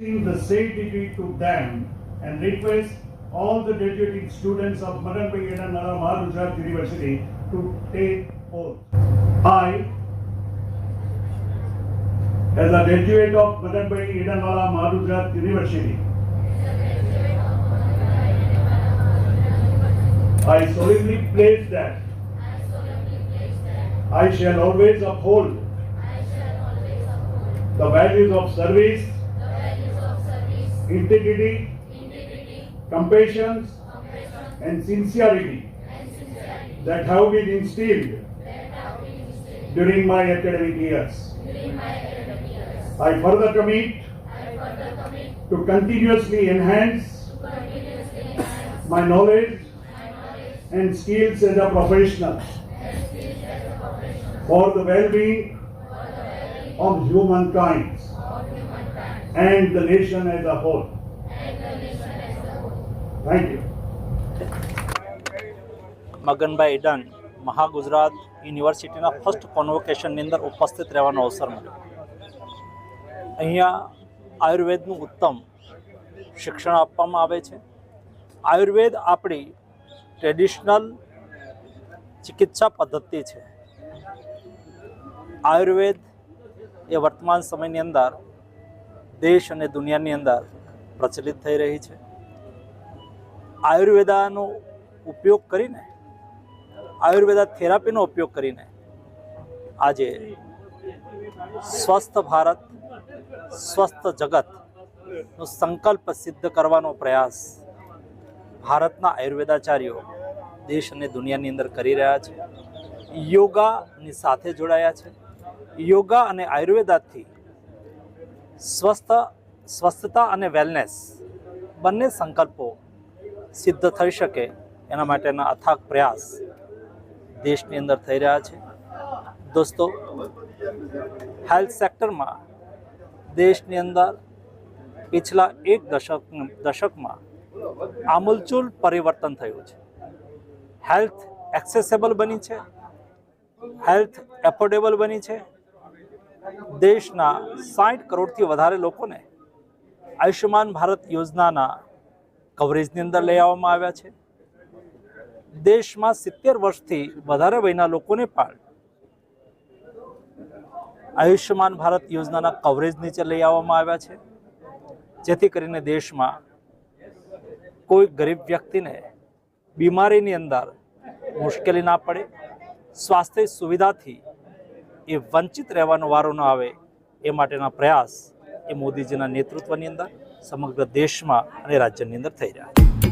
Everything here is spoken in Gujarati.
The degree to them and request all the graduating students of Madan Bhaiya Nala Maharajat University to take oath. I, as a graduate of Madan Bhaiya Nala Maharajat University, I solemnly pledge that I shall always uphold the values of service, integrity, compassion, and sincerity, that have been instilled during my academic years. I, further commit to continuously enhance, my, knowledge and skills as a professional, for the well being of humankind. Of humankind. And the nation as a whole. Thank you. Maganbhai Eden Mahagujarat યુનિવર્સિટીના ફર્સ્ટ કોન્વોકેશનની અંદર ઉપસ્થિત રહેવાનો અવસર મળ્યો અહીંયા આયુર્વેદનું ઉત્તમ શિક્ષણ આપવામાં આવે છે આયુર્વેદ આપણી ટ્રેડિશનલ ચિકિત્સા પદ્ધતિ છે આયુર્વેદ એ વર્તમાન સમયની અંદર દેશ અને દુનિયાની અંદર પ્રચલિત થઈ રહી છે. આયુર્વેદાનો ઉપયોગ કરીને, આયુર્વેદા થેરાપીનો ઉપયોગ કરીને આજે સ્વસ્થ ભારત, સ્વસ્થ જગતનો સંકલ્પ સિદ્ધ કરવાનો પ્રયાસ ભારતના આયુર્વેદાચાર્યો દેશ અને દુનિયાની અંદર કરી રહ્યા છે. યોગાની સાથે જોડાયા છે. યોગા અને આયુર્વેદાથી સ્વસ્થ, સ્વસ્થતા અને વેલનેસ બંને સંકલ્પો સિદ્ધ થઈ શકે એના માટેના અથાગ પ્રયાસ દેશની અંદર થઈ રહ્યા છે. દોસ્તો હેલ્થ સેક્ટરમાં દેશની અંદર પિછલા એક દશક, દશકમાં આમૂલચૂલ પરિવર્તન થયું છે. હેલ્થ એક્સેસેબલ બની છે. હેલ્થ એફોર્ડેબલ બની છે. દેશના સાઠ કરોડથી વધારે લોકોને આયુષ્યમાન ભારત યોજનાના કવરેજની અંદર લઈ આવવામાં આવ્યા છે. દેશમાં સિત્તેર વર્ષથી વધારે વયના લોકોને પણ આયુષ્યમાન ભારત યોજનાના કવરેજ નીચે લઈ આવવામાં આવ્યા છે. જેથી કરીને દેશમાં કોઈ ગરીબ વ્યક્તિને બીમારીની અંદર મુશ્કેલી ના પડે, સ્વાસ્થ્ય સુવિધાથી એ વંચિત રહેવાનો વારો ન આવે એ માટેના પ્રયાસ એ મોદીજીના નેતૃત્વની અંદર સમગ્ર દેશમાં અને રાજ્યની અંદર થઈ રહ્યા છે.